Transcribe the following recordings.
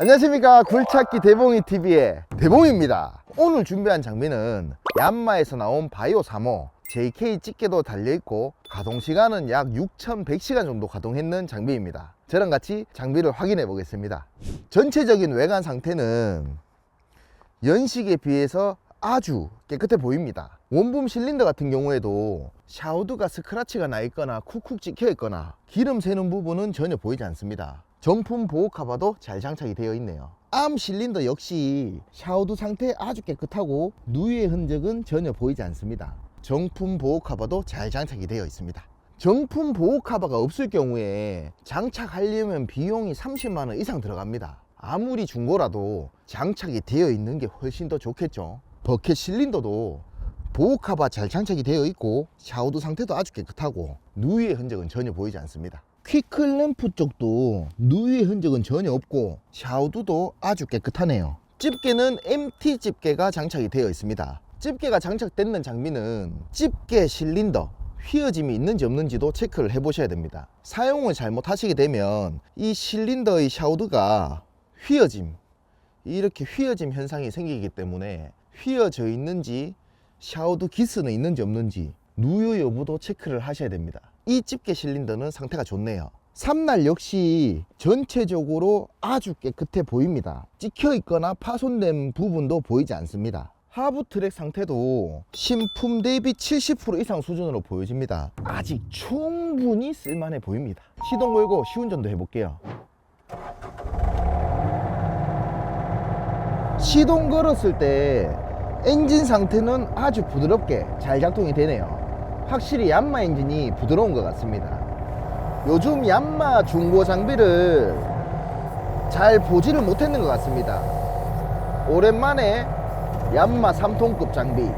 안녕하십니까 굴찾기 대봉이 TV의 대봉입니다. 오늘 준비한 장비는 얀마에서 나온 바이오 3호 JK 집게도 달려있고 가동 시간은 약 6100시간 정도 가동했는 장비입니다. 저랑 같이 장비를 확인해 보겠습니다. 전체적인 외관 상태는 연식에 비해서 아주 깨끗해 보입니다. 원붐 실린더 같은 경우에도 샤우드가 스크라치가 나 있거나 쿡쿡 찍혀 있거나 기름 새는 부분은 전혀 보이지 않습니다. 정품 보호 카바도 잘 장착이 되어 있네요. 암 실린더 역시 샤우드 상태 아주 깨끗하고 누유의 흔적은 전혀 보이지 않습니다. 정품 보호 카바도 잘 장착이 되어 있습니다. 정품 보호 카바가 없을 경우에 장착하려면 비용이 30만 원 이상 들어갑니다. 아무리 중고라도 장착이 되어 있는 게 훨씬 더 좋겠죠. 버켓 실린더도 보호 카바 잘 장착이 되어 있고 샤우드 상태도 아주 깨끗하고 누유의 흔적은 전혀 보이지 않습니다. 퀴클 램프 쪽도 누유의 흔적은 전혀 없고 샤우드도 아주 깨끗하네요. 집게는 MT 집게가 장착이 되어 있습니다. 집게가 장착되는 장비는 집게 실린더 휘어짐이 있는지 없는지도 체크를 해 보셔야 됩니다. 사용을 잘못하시게 되면 이 실린더의 샤우드가 휘어짐 이렇게 휘어짐 현상이 생기기 때문에 휘어져 있는지 샤우드 기스는 있는지 없는지 누유 여부도 체크를 하셔야 됩니다. 이 집게 실린더는 상태가 좋네요. 삼날 역시 전체적으로 아주 깨끗해 보입니다. 찍혀 있거나 파손된 부분도 보이지 않습니다. 하부 트랙 상태도 신품 대비 70% 이상 수준으로 보여집니다. 아직 충분히 쓸만해 보입니다. 시동 걸고 시운전도 해볼게요. 시동 걸었을 때 엔진 상태는 아주 부드럽게 잘 작동이 되네요. 확실히 얀마 엔진이 부드러운 것 같습니다. 요즘 얀마 중고 장비를 잘 보지를 못했는 것 같습니다. 오랜만에 얀마 3톤급 장비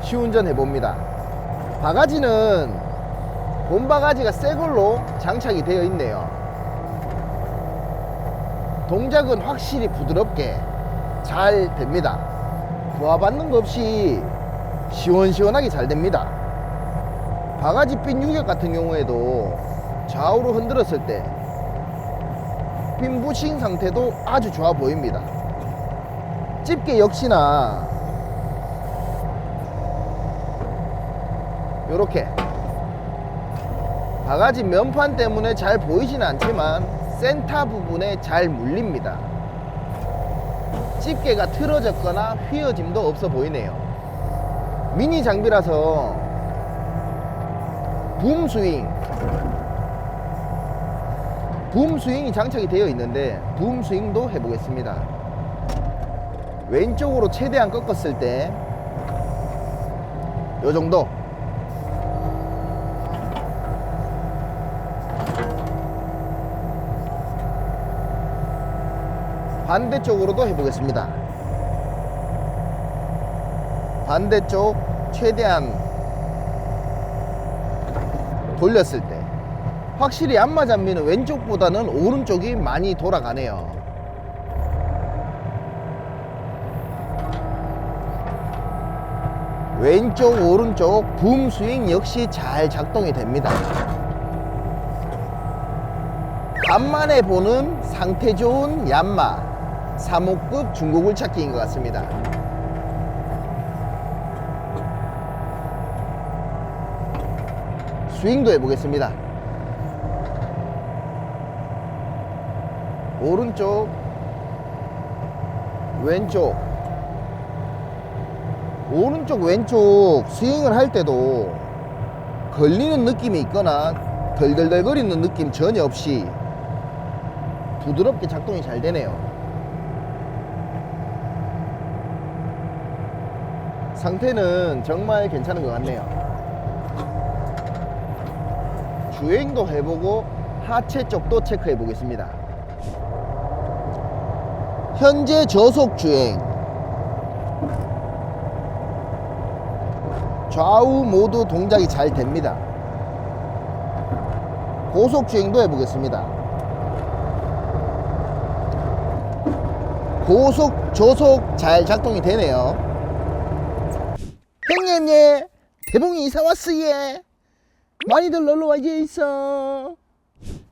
시운전 해봅니다. 바가지는 본 바가지가 새 걸로 장착이 되어 있네요. 동작은 확실히 부드럽게 잘 됩니다. 부하 받는 거 없이 시원시원하게 잘 됩니다. 바가지 핀 유격 같은 경우에도 좌우로 흔들었을 때 핀 부싱 상태도 아주 좋아 보입니다. 집게 역시나 요렇게 바가지 면판 때문에 잘 보이지는 않지만 센터 부분에 잘 물립니다. 집게가 틀어졌거나 휘어짐도 없어 보이네요. 미니 장비라서 붐 스윙 붐 스윙이 장착이 되어 있는데 붐 스윙도 해보겠습니다. 왼쪽으로 최대한 꺾었을 때 요 정도 반대쪽으로도 해보겠습니다. 반대쪽 최대한 돌렸을 때 확실히 안마 장비는 왼쪽보다는 오른쪽이 많이 돌아가네요. 왼쪽 오른쪽 붐 스윙 역시 잘 작동이 됩니다. 간만에 보는 상태 좋은 얀마 3호급 중고글 찾기인 것 같습니다. 스윙도 해보겠습니다. 오른쪽, 왼쪽, 오른쪽, 왼쪽 스윙을 할 때도 걸리는 느낌이 있거나 덜덜덜 거리는 느낌 전혀 없이 부드럽게 작동이 잘 되네요. 상태는 정말 괜찮은 것 같네요. 주행도 해보고 하체 쪽도 체크해 보겠습니다. 현재 저속 주행. 좌우 모두 동작이 잘 됩니다. 고속 주행도 해보겠습니다. 고속, 저속 잘 작동이 되네요. 형님, 예. 대봉이 이사 왔어, 예. 많이들 놀러 와게 있어.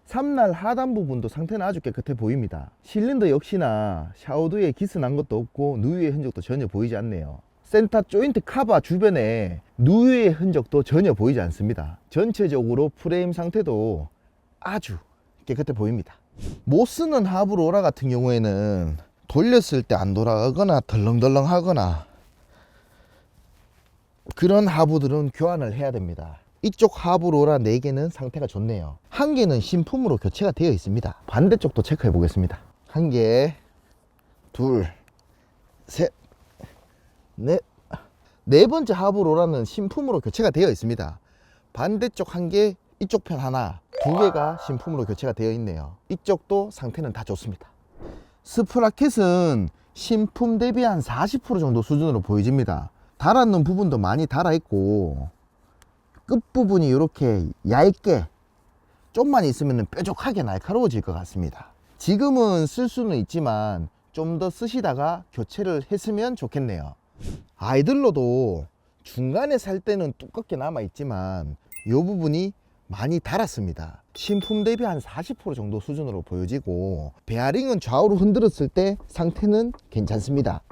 삼날 하단 부분도 상태는 아주 깨끗해 보입니다. 실린더 역시나 샤워도에 기스 난 것도 없고 누유의 흔적도 전혀 보이지 않네요. 센터 조인트 카바 주변에 누유의 흔적도 전혀 보이지 않습니다. 전체적으로 프레임 상태도 아주 깨끗해 보입니다. 못 쓰는 하브로라 같은 경우에는 돌렸을 때 안 돌아가거나 덜렁덜렁 하거나 그런 하부들은 교환을 해야 됩니다. 이쪽 하부로라 4개는 상태가 좋네요. 한 개는 신품으로 교체가 되어 있습니다. 반대쪽도 체크해 보겠습니다. 한 개, 둘, 셋, 넷. 네 번째 하부로라는 신품으로 교체가 되어 있습니다. 반대쪽 한 개, 이쪽 편 하나, 두 개가 신품으로 교체가 되어 있네요. 이쪽도 상태는 다 좋습니다. 스프라켓은 신품 대비 한 40% 정도 수준으로 보여집니다. 달았는 부분도 많이 달아 있고 끝부분이 이렇게 얇게 좀만 있으면 뾰족하게 날카로워질 것 같습니다. 지금은 쓸 수는 있지만 좀 더 쓰시다가 교체를 했으면 좋겠네요. 아이들로도 중간에 살 때는 두껍게 남아 있지만 이 부분이 많이 달았습니다. 신품 대비 한 40% 정도 수준으로 보여지고 베어링은 좌우로 흔들었을 때 상태는 괜찮습니다.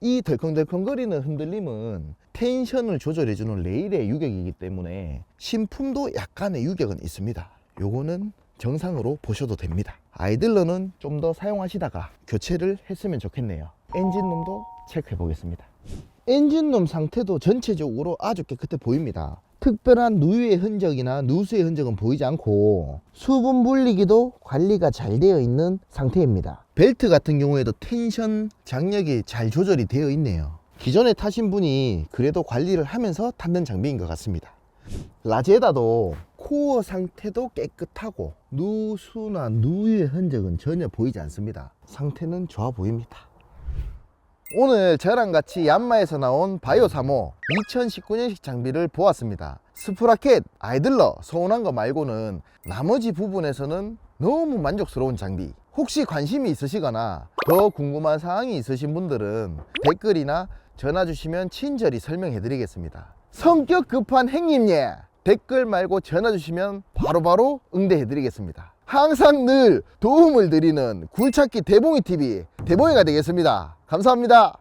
이 덜컹덜컹거리는 흔들림은 텐션을 조절해주는 레일의 유격이기 때문에 신품도 약간의 유격은 있습니다. 요거는 정상으로 보셔도 됩니다. 아이들러는 좀 더 사용하시다가 교체를 했으면 좋겠네요. 엔진룸도 체크해 보겠습니다. 엔진룸 상태도 전체적으로 아주 깨끗해 보입니다. 특별한 누유의 흔적이나 누수의 흔적은 보이지 않고 수분 분리기도 관리가 잘 되어 있는 상태입니다. 벨트 같은 경우에도 텐션 장력이 잘 조절이 되어 있네요. 기존에 타신 분이 그래도 관리를 하면서 탔는 장비인 것 같습니다. 라제다도 코어 상태도 깨끗하고 누수나 누유의 흔적은 전혀 보이지 않습니다. 상태는 좋아 보입니다. 오늘 저랑 같이 얀마에서 나온 바이오 3호 2019년식 장비를 보았습니다. 스프라켓, 아이들러, 서운한 거 말고는 나머지 부분에서는 너무 만족스러운 장비. 혹시 관심이 있으시거나 더 궁금한 사항이 있으신 분들은 댓글이나 전화 주시면 친절히 설명해 드리겠습니다. 성격 급한 행님예 댓글 말고 전화 주시면 바로바로 응대해 드리겠습니다. 항상 늘 도움을 드리는 굴찾기 대봉이 TV 대봉이가 되겠습니다. 감사합니다.